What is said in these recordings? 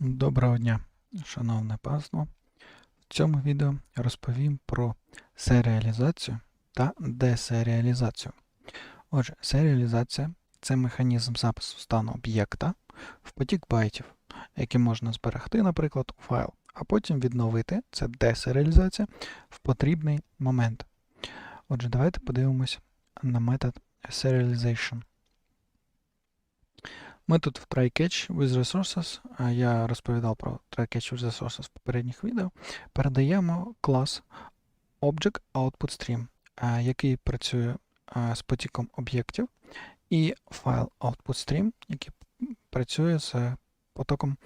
Доброго дня, шановне панство. В цьому відео розповім про серіалізацію та десеріалізацію. Отже, серіалізація це механізм запису стану об'єкта в потік байтів, який можна зберегти, наприклад, у файл, а потім відновити це десеріалізація в потрібний момент. Отже, давайте подивимось на метод serialization. Ми тут в try-catch with resources, я розповідав про try-catch with resources в попередніх відео, передаємо клас Object Output Stream, який працює з потіком об'єктів, і файл Output Stream, який працює з потоком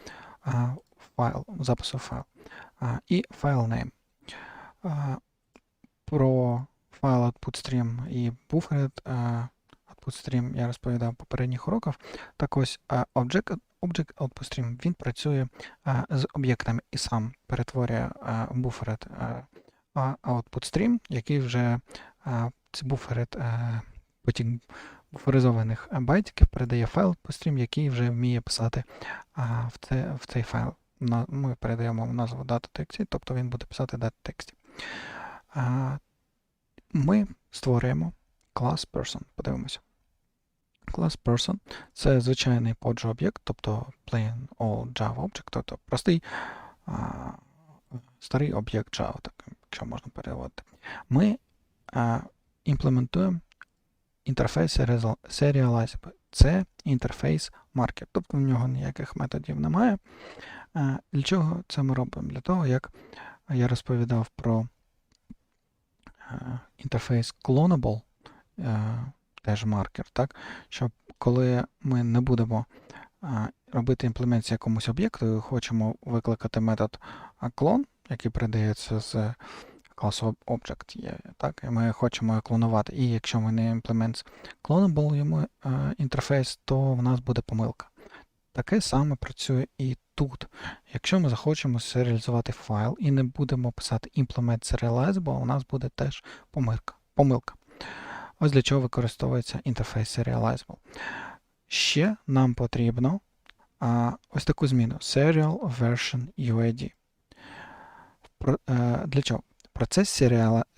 файл, запису файл, і файл name. Про файл Output Stream і Buffered а, я розповідав в попередніх уроках. Так ось Object, Object Output Stream він працює з об'єктами і сам перетворює а, Buffered а, а, Output Stream, який вже це Buffered потік буферизованих байтиків передає файл по який вже вміє писати в, це, в цей файл. Ми передаємо назву дата.txt, тобто він буде писати. А, Ми створюємо клас person. Подивимося. Клас person це звичайний POJ об'єкт, тобто plain old Java Object, тобто простий а, старий об'єкт Java, так, якщо можна переводити. Ми а, імплементуємо інтерфейс serial- serializable. Це інтерфейс маркер, тобто в нього ніяких методів немає. А, Для чого це ми робимо? Для того, як я розповідав про е, інтерфейс clonable, е, теж маркер, так? Щоб коли ми не будемо робити імплементацію якомусь об'єкту, і хочемо викликати метод clone, який передається з класу Object, є, так? І ми хочемо його клонувати. І якщо ми не імплемент йому інтерфейс, то в нас буде помилка. Таке саме працює і тут. Якщо ми захочемо серіалізувати файл і не будемо писати implement serializable, у нас буде теж помилка. помилка. Ось для чого використовується інтерфейс Serializable. Ще нам потрібно а, ось таку зміну Serial Version UID. Про, е, для чого? Процес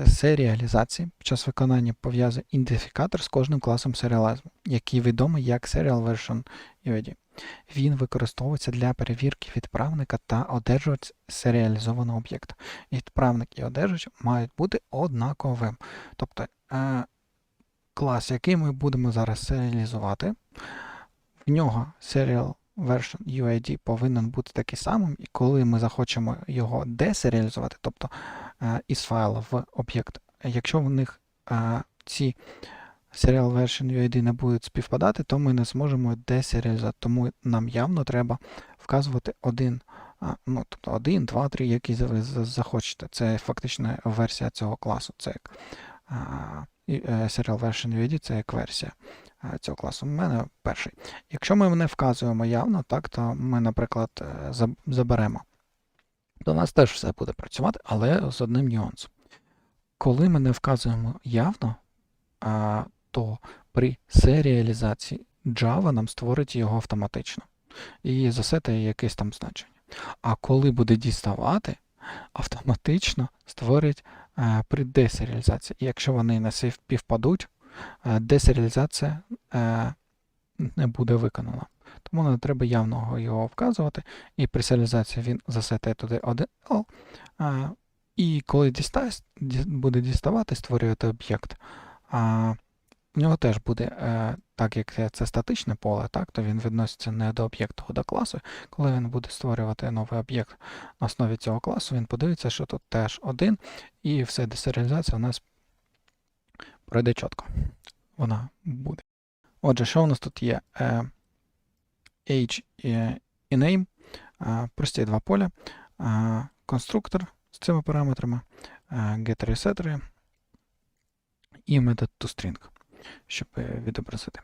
серіалізації під час виконання пов'язує ідентифікатор з кожним класом Serializable, який відомий як Serial Version UID. Він використовується для перевірки відправника та одержувача серіалізованого об'єкта. Відправник і одержувач мають бути однаковим. Тобто е, клас, який ми будемо зараз серіалізувати, в нього serial version UID повинен бути такий самим, і коли ми захочемо його десеріалізувати, тобто е, із файла в об'єкт, якщо в них е, ці serial version UID не будуть співпадати, то ми не зможемо десеріалізувати. Тому нам явно треба вказувати один, ну, тобто 1, 2, 3, який ви захочете. Це фактично версія цього класу. Це як і, Serial Version UID це як версія е, цього класу. У мене перший. Якщо ми не вказуємо явно, так, то ми, наприклад, е, заберемо. У нас теж все буде працювати, але з одним нюансом. Коли ми не вказуємо явно, то при серіалізації Java нам створить його автоматично і засетає якесь там значення. А коли буде діставати, автоматично створить при десеріалізації. І якщо вони не співпадуть, е, десеріалізація е, не буде виконана. Тому не треба явного його вказувати, і при серіалізації він засетає туди один L, е, і коли дістає, ді- буде діставати, створювати об'єкт, в нього теж буде, е, так як це- статичне поле, так, то він відноситься не до об'єкту, а до класу. Коли він буде створювати новий об'єкт на основі цього класу, він подивиться, що тут теж один, і все, десеріалізація у нас пройде чітко. Вона буде. Отже, що у нас тут є? Е, age і, name, е, прості два поля, е, конструктор з цими параметрами, е, getter і setter, і метод toString, щоб е, відобразити.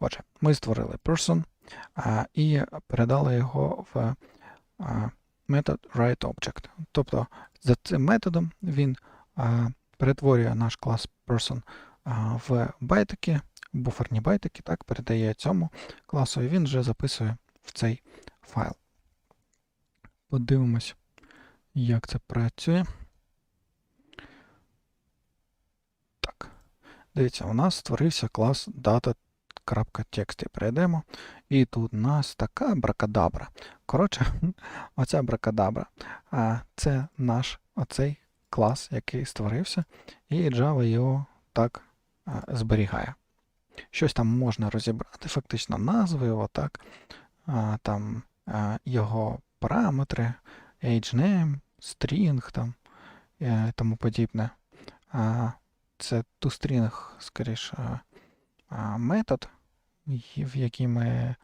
Отже, ми створили person а, і передали його в метод writeObject. Тобто за цим методом він а, перетворює наш клас person а, в байтики, буферні байтики, так, передає цьому класу, і він вже записує в цей файл. Подивимось, як це працює. Так. Дивіться, у нас створився клас data.txt. Перейдемо. І тут у нас така бракадабра. Коротше, оця бракадабра. Це наш оцей клас, який створився, і Java його так зберігає. Щось там можна розібрати, фактично назви, отак, а, там його параметри, age name, string там, і тому подібне. Це toString, скоріше, метод, в який ми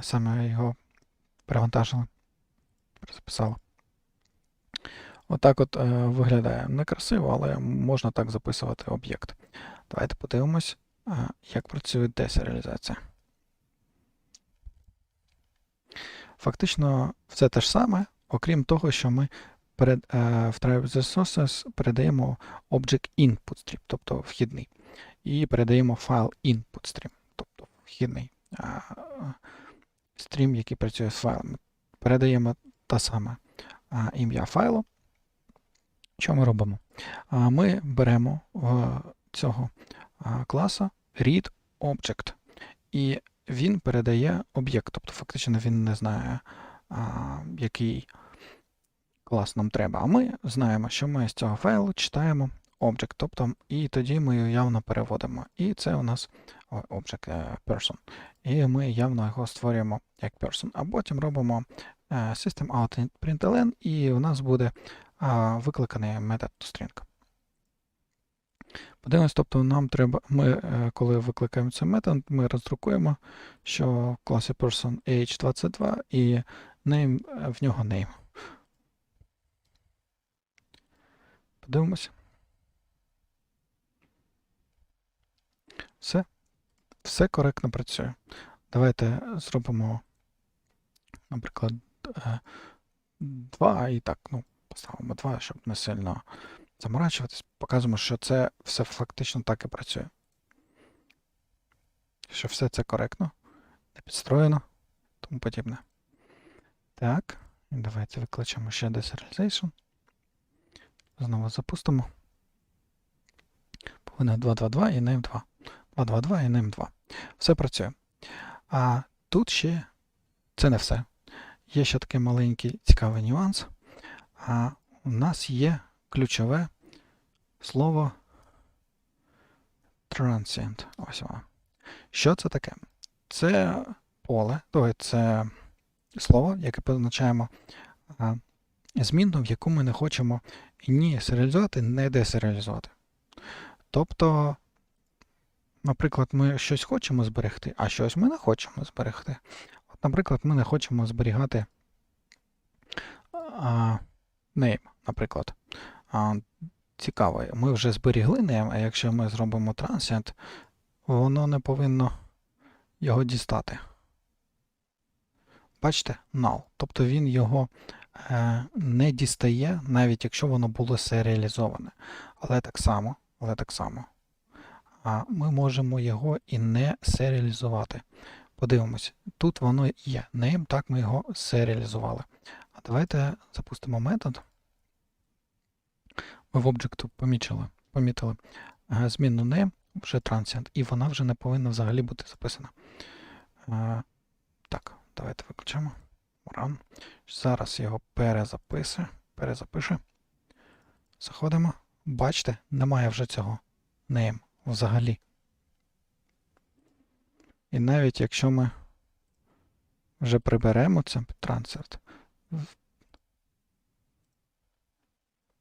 саме його перевантажили, записали. Отак от е, виглядає некрасиво, але можна так записувати об'єкт. Давайте подивимось, як працює десеріалізація. Фактично все те ж саме, окрім того, що ми перед, е, в Drive Resources передаємо Object Input Stream, тобто вхідний, і передаємо файл Input Stream, тобто вхідний е, стрім, який працює з файлами. Передаємо та саме е, ім'я файлу. Що ми робимо? Ми беремо цього а, класа read object, і він передає об'єкт. Тобто, фактично він не знає, який клас нам треба. А ми знаємо, що ми з цього файлу читаємо object, тобто, і тоді ми його явно переводимо. І це у нас object е, person. І ми явно його створюємо як person. А потім робимо е, system out println, і у нас буде викликаний метод toString. Подивимось, тобто нам треба, ми, е, коли викликаємо цей метод, ми роздрукуємо, що в класі person age22 і name, в нього name. Подивимось. Все. Все коректно працює. Давайте зробимо, наприклад, 2 і так, ну, поставимо 2, щоб не сильно заморачуватись. Показуємо, що це все фактично так і працює. Що все це коректно, не підстроєно, тому подібне. Так, давайте викличемо ще Deserialization. Знову запустимо. Повинен 222 і name 2. 222 і name 2. Все працює. А тут ще це не все. Є ще такий маленький цікавий нюанс. А у нас є ключове слово transient. Ось воно. Що це таке? Це поле, тобто це слово, яке позначаємо змінну, в яку ми не хочемо ні серіалізувати, ні десеріалізувати. Тобто, наприклад, ми щось хочемо зберегти, а щось ми не хочемо зберегти. От, наприклад, ми не хочемо зберігати а, name, наприклад. А, цікаво, ми вже зберігли name, а якщо ми зробимо transient, воно не повинно його дістати. Бачите, null. Тобто він його не дістає, навіть якщо воно було серіалізоване. Але так само, але так само, ми можемо його і не серіалізувати. Подивимось, тут воно є. Name, так ми його серіалізували. А давайте запустимо метод. Ми в об'єкту помічили, помітили е, змінну name, вже transient, і вона вже не повинна взагалі бути записана. Е, Так, давайте виключимо. Run. Зараз його перезапише. перезапише. Заходимо. Бачите, немає вже цього name взагалі. І навіть якщо ми вже приберемо це transient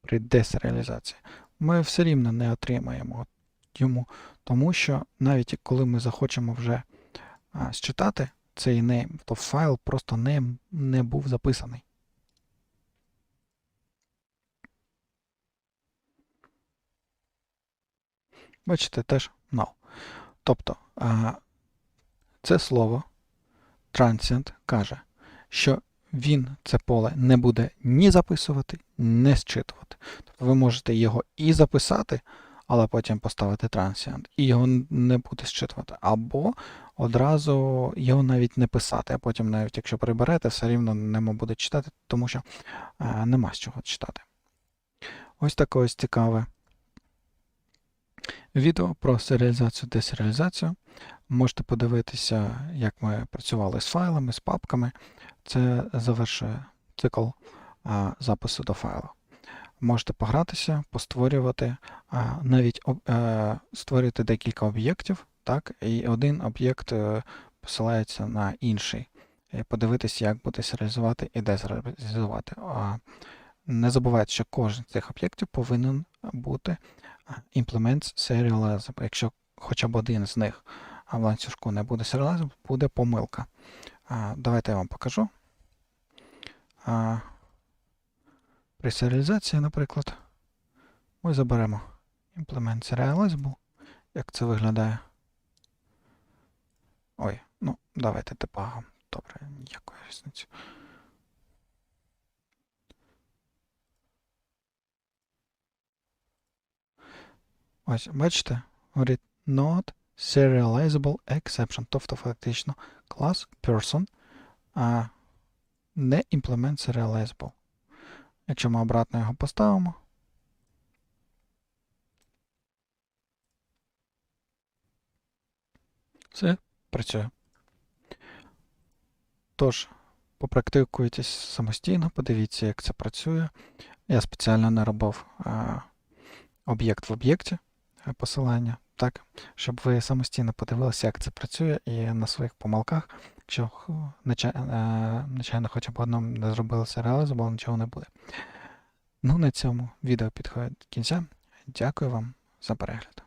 при десереалізації, ми все рівно не отримаємо йому, тому що навіть коли ми захочемо вже а, считати цей name, то файл просто name не був записаний. Бачите, теж null. Тобто а, це слово transient каже, що він це поле не буде ні записувати, ні зчитувати. Тобто ви можете його і записати, але потім поставити transient, і його не буде зчитувати. Або одразу його навіть не писати, а потім, навіть якщо приберете, все рівно нема буде читати, тому що е, нема з чого читати. Ось таке ось цікаве відео про серіалізацію десеріалізацію. Можете подивитися, як ми працювали з файлами, з папками. Це завершує цикл а, запису до файлу. Можете погратися, постворювати, навіть е, створити декілька об'єктів, так, і один об'єкт е, посилається на інший. І подивитися, як буде серіалізувати і де серіалізувати. Не забувайте, що кожен з цих об'єктів повинен бути а, implement serializable. Якщо хоча б один з них в ланцюжку не буде serializable, буде помилка. Давайте я вам покажу. Серіалізації, наприклад, ми заберемо implement serializable, як це виглядає. Ой, ну, давайте дебагом. Добре, ніякої різниці. Ось, бачите, говорить not serializable exception, тобто фактично клас person, а не implement serializable. Якщо ми обратно його поставимо, все працює. Тож, попрактикуйтесь самостійно, подивіться, як це працює. Я спеціально не робив а, об'єкт в об'єкті е, посилання, так, щоб ви самостійно подивилися, як це працює, і на своїх помилках, якщо начально е, хоча б одному не зробили серіалізабл, нічого не буде. Ну, на цьому відео підходить до кінця. Дякую вам за перегляд.